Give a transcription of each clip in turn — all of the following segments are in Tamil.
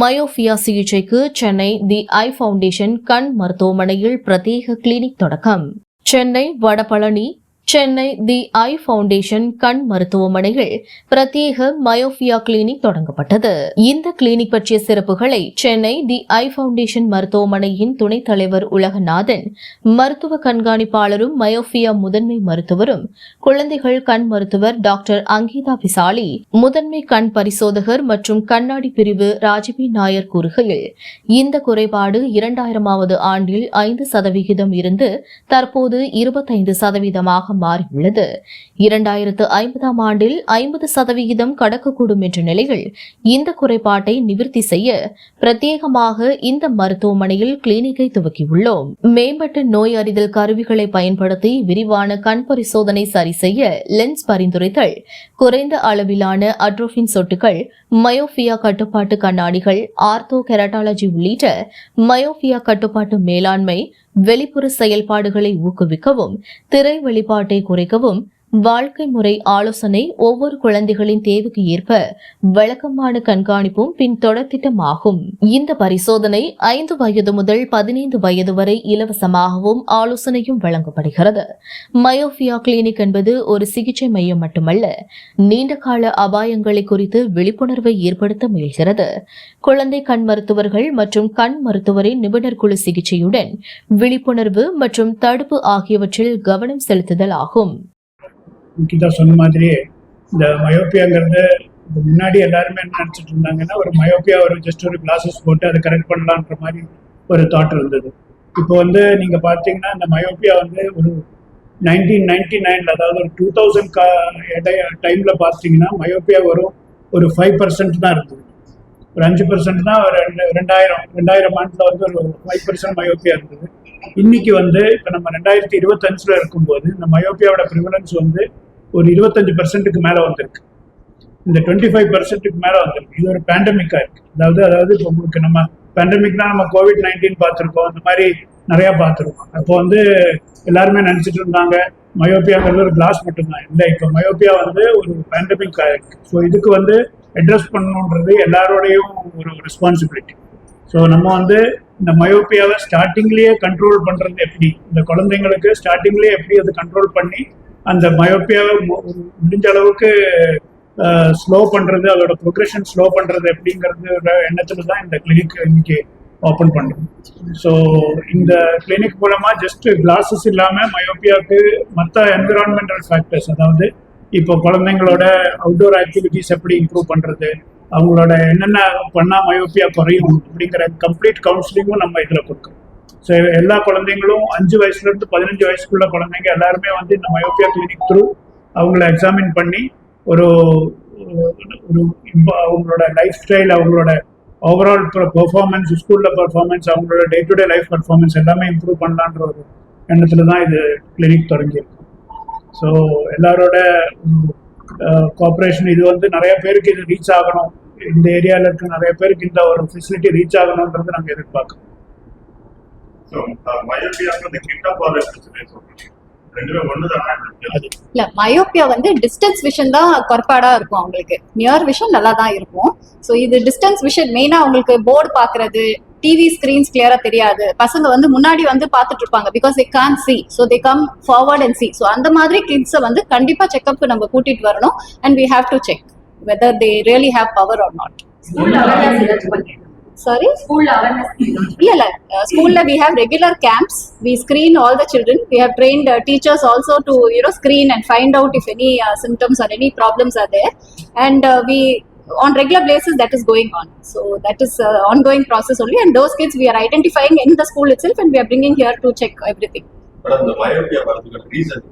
மயோபியா சிகிச்சைக்கு சென்னை தி ஐ ஃபவுண்டேஷன் கண் மருத்துவமனையில் பிரத்யேக கிளினிக் தொடக்கம். Chennai Vadapalani Chennai the eye foundation கண் மருத்துவமனையில் பிரத்யேக மயோபியா கிளினிக் தொடங்கப்பட்டது. இந்த கிளினிக் பற்றிய சிறப்புகளை சென்னை தி ஐ ஃபவுண்டேஷன் மருத்துவமனையின் துணைத் தலைவர் உலகநாதன் மருத்துவ கண்காணிப்பாளரும் மயோபியா முதன்மை மருத்துவரும் குழந்தைகள் கண் மருத்துவர் டாக்டர் அங்கீதா பிசாலி முதன்மை கண் பரிசோதகர் மற்றும் கண்ணாடி பிரிவு ராஜபி நாயர் கூறுகையில் இந்த குறைபாடு இரண்டாயிரமாவது ஆண்டில் ஐந்து சதவிகிதம் இருந்து தற்போது இருபத்தைந்து சதவீதமாக மாறியுள்ளது. இரண்டாயிரத்து ஐம்பதாம் ஆண்டில் ஐம்பது சதவிகிதம் கடக்கக்கூடும் என்ற நிலையில் இந்த குறைபாட்டை நிவர்த்தி செய்ய பிரத்யேகமாக இந்த மருத்துவமனையில் கிளினிக்கை துவக்கியுள்ளோம். மேம்பட்ட நோய் அறிதல் கருவிகளை பயன்படுத்தி விரிவான கண் பரிசோதனை சரி செய்ய லென்ஸ் பரிந்துரைத்தல் குறைந்த அளவிலான அட்ரோஃபின் சொட்டுகள் மயோபியா கட்டுப்பாட்டு கண்ணாடிகள் ஆர்த்தோ கெரட்டாலஜி உள்ளிட்ட மயோபியா கட்டுப்பாட்டு மேலாண்மை வெளிப்புற செயல்பாடுகளை ஊக்குவிக்கவும் திரை வெளிப்பாட்டை குறைக்கவும் வாழ்க்கை முறை ஆலோசனை ஒவ்வொரு குழந்தைகளின் தேவைக்கு ஏற்ப வழக்கமான கண்காணிப்பும் பின் தொடர்த்திட்டமாகும் இந்த பரிசோதனை ஐந்து வயது முதல் பதினைந்து வயது வரை இலவசமாகவும் ஆலோசனையும் வழங்கப்படுகிறது. மயோபியா கிளினிக் என்பது ஒரு சிகிச்சை மையம் மட்டுமல்ல நீண்ட கால அபாயங்களை குறித்து விழிப்புணர்வை ஏற்படுத்த முயல்கிறது. குழந்தை கண் மருத்துவர்கள் மற்றும் கண் மருத்துவரின் நிபுணர் குழு சிகிச்சையுடன் விழிப்புணர்வு மற்றும் தடுப்பு ஆகியவற்றில் கவனம் செலுத்துதல் ஆகும். கீதா சொன்ன மாதிரியே இந்த மயோப்பியாங்கிறது முன்னாடி எல்லாருமே என்ன நினச்சிட்டு இருந்தாங்கன்னா ஒரு மயோப்பியா ஒரு ஜஸ்ட் ஒரு கிளாஸஸ் போட்டு அதை கரெக்ட் பண்ணலான்ற மாதிரி ஒரு தாட் இருந்தது. இப்போ வந்து நீங்கள் பார்த்தீங்கன்னா இந்த மயோப்பியா வந்து ஒரு நைன்டீன் நைன்டி நைனில் அதாவது ஒரு டூ தௌசண்ட் கா டைமில் பார்த்தீங்கன்னா மயோப்பியா வரும் ஒரு ஃபைவ் பர்சன்ட் தான் இருந்தது. ஒரு அஞ்சு பர்சன்ட் தான் ஒரு ரெண்டு ரெண்டாயிரம் ரெண்டாயிரம் ஆண்டில் வந்து ஒரு ஃபைவ் பர்சன்ட் மயோப்பியா இருந்தது. இன்னைக்கு வந்து இப்போ நம்ம ரெண்டாயிரத்தி இருபத்தஞ்சில் இருக்கும்போது இந்த மயோப்பியாவோட ப்ரிவலன்ஸ் வந்து ஒரு இருபத்தஞ்சு பர்சன்ட்டுக்கு மேலே வந்திருக்கு. இந்த டுவெண்ட்டி ஃபைவ் பர்சன்ட்டுக்கு மேலே வந்திருக்கு. இது ஒரு பேண்டமிக்காக இருக்குது அதாவது அதாவது இப்போ உங்களுக்கு நம்ம பேண்டமிக்னா நம்ம கோவிட் நைன்டீன் பார்த்துருக்கோம். அந்த மாதிரி நிறையா பார்த்துருக்கோம். அப்போ வந்து எல்லாருமே நினச்சிட்டு இருந்தாங்க மயோப்பியாங்கிறது ஒரு கிளாஸ் மட்டும்தான். இல்லை இப்போ மயோப்பியா வந்து ஒரு பேண்டமிக் ஆயிருக்கு ஸோ இதுக்கு வந்து அட்ரஸ் பண்ணணுன்றது எல்லாரோடையும் ஒரு ரெஸ்பான்சிபிலிட்டி ஸோ நம்ம வந்து இந்த மயோப்பியாவை ஸ்டார்டிங்லேயே கண்ட்ரோல் பண்ணுறது எப்படி? இந்த குழந்தைங்களுக்கு ஸ்டார்டிங்லேயே எப்படி அது கண்ட்ரோல் பண்ணி அந்த மயோப்பியாவை மு- முடிஞ்ச அளவுக்கு ஸ்லோ பண்ணுறது அதோட ப்ரொக்ரெஷன் ஸ்லோ பண்ணுறது எப்படிங்கிறது எண்ணத்தில் தான் இந்த கிளினிக் இன்னைக்கு ஓப்பன் பண்ணுறோம் ஸோ இந்த கிளினிக் மூலமாக ஜஸ்ட் கிளாஸஸ் இல்லாமல் மயோப்பியாவுக்கு மற்ற என்விரான்மெண்டல் ஃபேக்டர்ஸ் அதாவது இப்போ குழந்தைங்களோட அவுட்டோர் ஆக்டிவிட்டீஸ் எப்படி இம்ப்ரூவ் பண்ணுறது அவங்களோட என்னென்ன பண்ணால் மயோப்பியா குறையும் அப்படிங்கிற கம்ப்ளீட் கவுன்சிலிங்கும் நம்ம இதில் கொடுக்குறோம் ஸோ எல்லா குழந்தைங்களும் அஞ்சு வயசுலேருந்து பதினஞ்சு வயசுக்குள்ள குழந்தைங்க எல்லாருமே வந்து இந்த மயோபியா கிளினிக் த்ரூ அவங்கள எக்ஸாமின் பண்ணி ஒரு ஒரு அவங்களோட லைஃப் ஸ்டைல் அவங்களோட ஓவரால் பெர்ஃபார்மன்ஸ் ஸ்கூலில் பெர்ஃபார்மன்ஸ் அவங்களோட day to day life performance எல்லாமே இம்ப்ரூவ் பண்ணலான்ற ஒரு எண்ணத்தில் தான் இது கிளினிக் தொடங்கியிருக்கு. ஸோ எல்லாரோட கோஆப்ரேஷன் இது வந்து நிறைய பேருக்கு இது ரீச் ஆகணும். இந்த ஏரியாவில் இருக்க நிறைய பேருக்கு இந்த ஒரு ஃபெசிலிட்டி ரீச் ஆகணுன்றது நாங்கள் எதிர்பார்க்குறோம். இல்ல மயோப்பியா வந்து டிஸ்டன்ஸ் விஷன் தான் குறைபாடா இருக்கும் அவங்களுக்கு. நியர் விஷன் நல்லா தான் இருக்கும். ஸோ இது டிஸ்டன்ஸ் விஷன் மெயினா அவங்களுக்கு போர்டு பாக்குறது டிவி ஸ்கிரீன்ஸ் கிளியரா தெரியாது. பசங்க வந்து முன்னாடி வந்து பார்த்துட்டு இருப்பாங்க because they can't see so they come forward and see so அந்த மாதிரி கிட்ஸை வந்து கண்டிப்பா செக்அப் நம்ம கூட்டிட்டு வரணும். And we have to check whether they really have power or not sorry? School awareness yeah like, uh, school we have regular camps. We screen all the children. We have trained uh, teachers also to you know screen and find out if any uh, symptoms or any problems are there. And uh, we on regular basis that is going on. So that is uh, ongoing process only. And those kids we are identifying in the school itself and we are bringing here to check everything. But the myopia reason.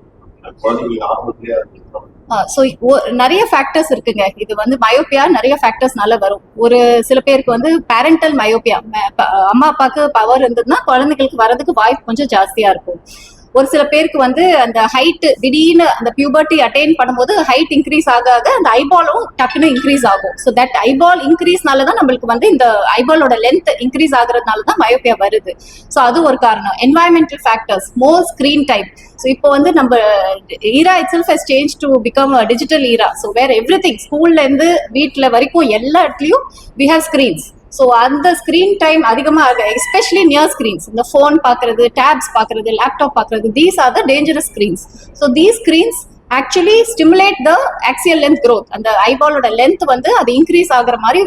So நிறைய ஃபேக்டர்ஸ் இருக்குங்க. இது வந்து மயோப்பியா நிறைய ஃபேக்டர்ஸ்னால வரும். ஒரு சில பேருக்கு வந்து பேரண்டல் மயோப்பியா அம்மா அப்பாவுக்கு பவர் இருந்ததுன்னா குழந்தைகளுக்கு வரதுக்கு வாய்ப்பு கொஞ்சம் ஜாஸ்தியா இருக்கும். ஒரு சில பேருக்கு வந்து அந்த ஹைட் திடீர்னு அந்த பியூபர்ட்டி அட்டைன் பண்ணும்போது ஹைட் இன்க்ரீஸ் ஆக ஆக அந்த ஐபாலும் டக்குன்னு இன்க்ரீஸ் ஆகும். ஸோ தட் ஐபால் இன்க்ரீஸ்னால தான் நம்மளுக்கு வந்து இந்த ஐபாலோட லென்த் இன்க்ரீஸ் ஆகுறதுனால தான் மயோபியா வருது. ஸோ அது ஒரு காரணம். Environmental factors more screen type so இப்போ வந்து நம்ம era itself has change to become digital era so where everything ஸ்கூல்ல இருந்து வீட்டில் வரைக்கும் எல்லா இடத்துலையும் வி ஹவ் ஸ்க்ரீன்ஸ் ஸோ அந்த ஸ்க்ரீன் டைம் அதிகமாக எஸ்பெஷலி நியர் ஸ்க்ரீன்ஸ் இந்த ஃபோன் பார்க்கறது டேப்ஸ் பார்க்கறது லேப்டாப் பார்க்கறது these are the dangerous screens so these screens actually stimulate the axial length growth அந்த ஐபாலோட லென்த் வந்து அது இன்க்ரீஸ் ஆகுற மாதிரி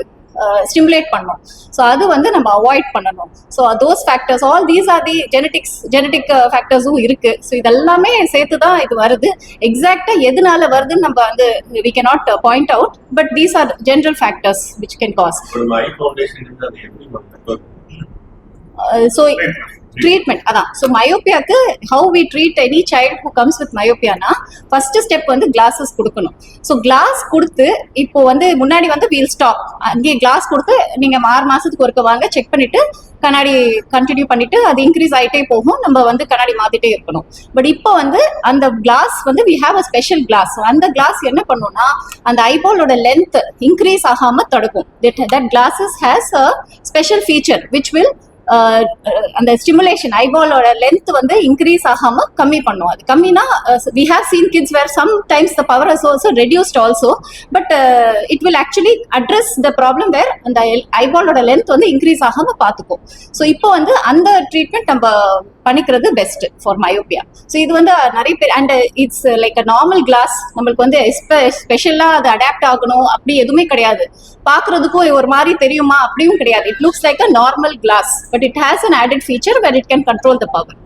ஸ்டிமுலேட் பண்ணும் ஸோ அது வந்து நம்ம அவாய்ட் பண்ணணும். So those factors all these are the genetics genetic ஃபேக்டர்ஸும் இருக்கு. ஸோ இதெல்லாமே சேர்த்து தான் இது வருது. எக்ஸாக்டா எதனால வருதுன்னு நம்ம வந்து we cannot point out but these are general factors which can cause so treatment அதான். So மயோப்பியாக்கு how we treat any child who comes with மயோப்பியானா first step வந்து கிளாஸஸ் கொடுக்கணும். ஸோ கிளாஸ் கொடுத்து இப்போ வந்து முன்னாடி வந்து வீல் ஸ்டாப் அங்கேயே கிளாஸ் கொடுத்து நீங்க ஆறு மாசத்துக்கு ஒருக்க வாங்க செக் பண்ணிட்டு கண்ணாடி கண்டினியூ பண்ணிட்டு அது இன்க்ரீஸ் ஆயிட்டே போகும். நம்ம வந்து கண்ணாடி மாத்திட்டே இருக்கணும். பட் இப்போ வந்து அந்த கிளாஸ் வந்து we have a special glass அந்த கிளாஸ் என்ன பண்ணும்னா அந்த ஐபாலோட லென்த் இன்க்ரீஸ் ஆகாம தடுக்கும். That glasses has a special feature which will அந்த ஸ்டிமுலேஷன் ஐபாலோட லென்த் வந்து இன்க்ரீஸ் ஆகாம கம்மி பண்ணும். அது கம்மினா we have seen kids where sometimes the power is also reduced also but it will actually address the problem where அந்த ஐபாலோட லென்த் வந்து இன்க்ரீஸ் ஆகாம பார்த்துக்கும் ஸோ இப்போ வந்து அந்த ட்ரீட்மெண்ட் நம்ம பண்ணிக்கிறது பெஸ்ட் ஃபார் மயோபியா ஸோ இது வந்து நிறைய பேர் and it's like a normal glass நம்மளுக்கு வந்து ஸ்பெஷலாக அது அடாப்ட் ஆகணும் அப்படி எதுவுமே கிடையாது. பார்க்கறதுக்கும் ஒரு மாதிரி தெரியுமா? அப்படியும் கிடையாது. It looks like a normal glass but it has an added feature where it can control the power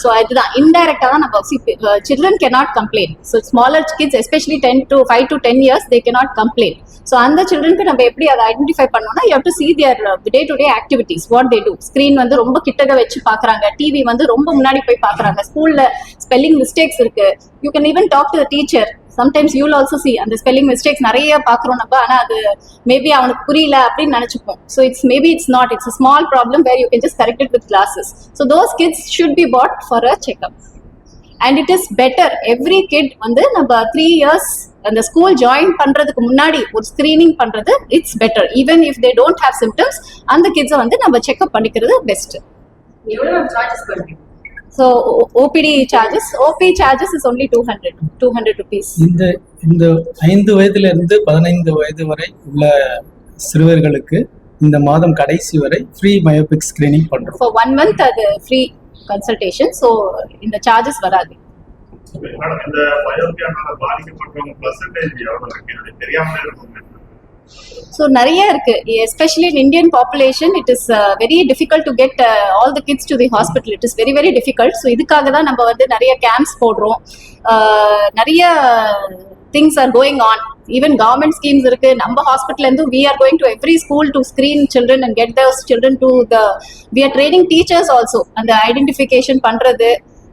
so அதுதான். இன்டைரக்டா தான் நம்ம children cannot complain. So smaller kids especially ten to five to ten years they cannot complain. So அந்த சில்ட்ரனுக்கு நம்ம எப்படி அதை ஐடென்டிஃபை பண்ணோம்னா you to see their day to day activities what they do screen வந்து ரொம்ப கிட்டக வச்சு பார்க்கறாங்க டிவி வந்து ரொம்ப முன்னாடி போய் பார்க்கறாங்க ஸ்கூல்ல ஸ்பெல்லிங் மிஸ்டேக்ஸ் இருக்கு. You can even talk to teacher sometimes you'll also see அந்த ஸ்பெல்லிங் மிஸ்டேக்ஸ் நிறைய பார்க்குறோம் நம்ம ஆனால் அது மேபி அவனுக்கு புரியல அப்படின்னு நினச்சிப்போம். So it's maybe it's not it's small problem where you can just correct it with glasses so those kids should be put for a checkup and it is better every kid வந்து நம்ம த்ரீ இயர்ஸ் அந்த ஸ்கூல் ஜாயின் பண்றதுக்கு முன்னாடி ஒரு ஸ்கிரீனிங் பண்றது it's better even if they don't have symptoms அந்த கிட்ஸை வந்து நம்ம செக்அப் பண்ணிக்கிறது பெஸ்ட் எவ்வளவு சார்ஜஸ் பண்ணுறீங்க so OPD charges OP charges is only two hundred two hundred rupees இந்த இந்த ஐந்து வயதுல இருந்து பதினைந்து வயது வரை உள்ள சிறுவர்களுக்கு இந்த மாதம் கடைசி வரை ஃப்ரீ மயோபிக் ஸ்கிரீனிங் பண்றோம். ஃபார் ஒன் மந்த் அது ஃப்ரீ கன்சல்டேஷன் ஸோ இந்த சார்ஜஸ் வராது. மேடம் இந்த பயோபியானால பாதிக்கப்பட்டவங்க பர்சன்டேஜ் எவ்வளவு இருக்கு? எனக்கு தெரியாமலே இருக்கும் ஸோ நிறைய இருக்கு. Especially in Indian population it is very difficult to get all the kids to the hospital it is very very difficult so இதுக்காக தான் நம்ம வந்து நிறைய கேம்ப்ஸ் போடுறோம். நிறைய things are going on even government schemes இருக்கு. நம்ம ஹாஸ்பிட்டல் இருந்து we are going to every school to screen children and get their children to the we are training teachers also அந்த ஐடென்டிஃபிகேஷன் பண்றது.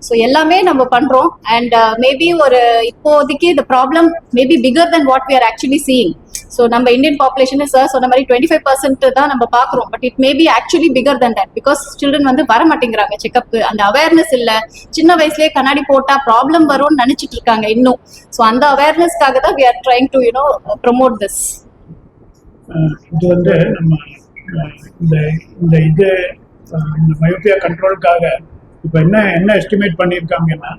ஸோ எல்லாமே நம்ம பண்றோம். அண்ட் மேபி ஒரு இப்போதைக்கு இந்த problem maybe figure then what we are actually seeing so நம்ம இந்தியன் பாப்புலேஷன் சார் சொன்ன மாதிரி டுவெண்ட்டி ஃபைவ் பர்சன்ட் தான் நம்ம பார்க்குறோம். But it maybe actually figure than that because children வந்து வர மாட்டேங்கிறாங்க செக்அப் அந்த அவேர்னஸ் இல்லை. சின்ன வயசுலேயே கண்ணாடி போட்டால் ப்ராப்ளம் வரும்னு நினச்சிட்டு இருக்காங்க இன்னும். ஸோ அந்த அவேர்னஸ்க்காக தான் we are trying to you know promote this இது வந்து நம்ம இந்த இந்த இது இந்த மயோபியா கண்ட்ரோலுக்காக இப்போ என்ன என்ன எஸ்டிமேட் பண்ணியிருக்காங்கன்னா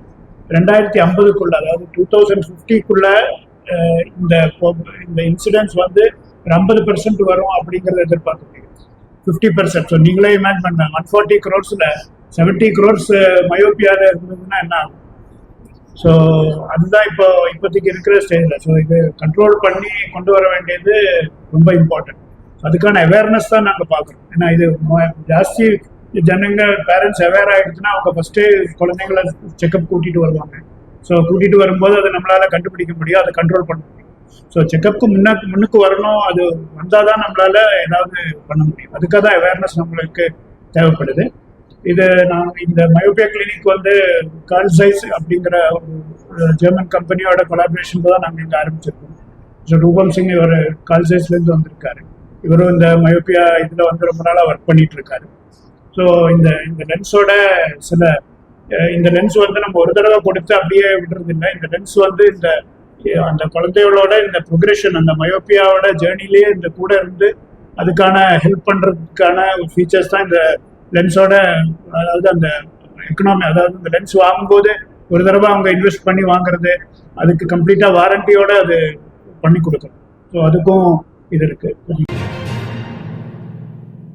ரெண்டாயிரத்தி ஐம்பதுக்குள்ள அதாவது டூ தௌசண்ட் ஃபிஃப்டிக்குள்ள இந்த இந்த இன்சிடென்ட்ஸ் வந்து ஒரு ஐம்பது பெர்சன்ட் வரும் அப்படிங்கிறத எதிர்பார்க்க முடியும் ஃபிஃப்டி பெர்சன்ட் ஸோ நீங்களே இமேஜ் பண்ண ஒன் ஃபார்ட்டி க்ரோர்ஸில் செவன்ட்டி க்ரோர்ஸ் மயோபியாவில் இருந்ததுன்னா என்ன ஆகும்? ஸோ அதுதான் இப்போ இப்போதைக்கு இருக்கிற ஸ்டேஜில் ஸோ இது கண்ட்ரோல் பண்ணி கொண்டு வர வேண்டியது ரொம்ப இம்பார்ட்டன்ட் அதுக்கான அவேர்னஸ் தான் நாங்கள் பார்க்குறோம். ஏன்னா இது ஜாஸ்தி ஜனங்க பேரண்ட்ஸ் அவேர் ஆகிடுச்சுன்னா அவங்க ஃபஸ்ட்டே குழந்தைங்கள செக்கப் கூட்டிகிட்டு வருவாங்க. ஸோ கூட்டிகிட்டு வரும்போது அதை நம்மளால் கண்டுபிடிக்க முடியும் அதை கண்ட்ரோல் பண்ண முடியும். ஸோ செக்கப்புக்கு முன்ன முன்னுக்கு வரணும் அது வந்தால் தான் நம்மளால் ஏதாவது பண்ண முடியும். அதுக்காக தான் அவேர்னஸ் நம்மளுக்கு தேவைப்படுது. இது நான் இந்த மயோபியா கிளினிக் வந்து கால் சைஸ் அப்படிங்கிற ஒரு ஜெர்மன் கம்பெனியோட கொலாபரேஷன் தான் நாங்கள் இங்கே ஆரம்பிச்சிருக்கோம். ஸோ ரூபம் சிங் இவர் கால் சைஸ்லேருந்து வந்திருக்காரு. இவரும் இந்த மயோபியா இதில் வந்து ரொம்ப நாளாக ஒர்க் பண்ணிட்டு இருக்காரு. ஸோ இந்த இந்த லென்ஸோட சில இந்த லென்ஸ் வந்து நம்ம ஒரு தடவை கொடுத்து அப்படியே விடுறது இல்லை இந்த லென்ஸ் வந்து இந்த அந்த குழந்தைகளோட இந்த ப்ரொக்ரெஷன் அந்த மயோப்பியாவோட ஜேர்னிலேயே இந்த கூட இருந்து அதுக்கான ஹெல்ப் பண்ணுறதுக்கான ஃபீச்சர்ஸ் தான் இந்த லென்ஸோட அதாவது அந்த எக்கனாமி அதாவது இந்த லென்ஸ் வாங்கும்போது ஒரு தடவை அவங்க இன்வெஸ்ட் பண்ணி வாங்குறது அதுக்கு கம்ப்ளீட்டாக வாரண்டியோட அது பண்ணி கொடுக்கணும். ஸோ அதுக்கும் இது இருக்கு.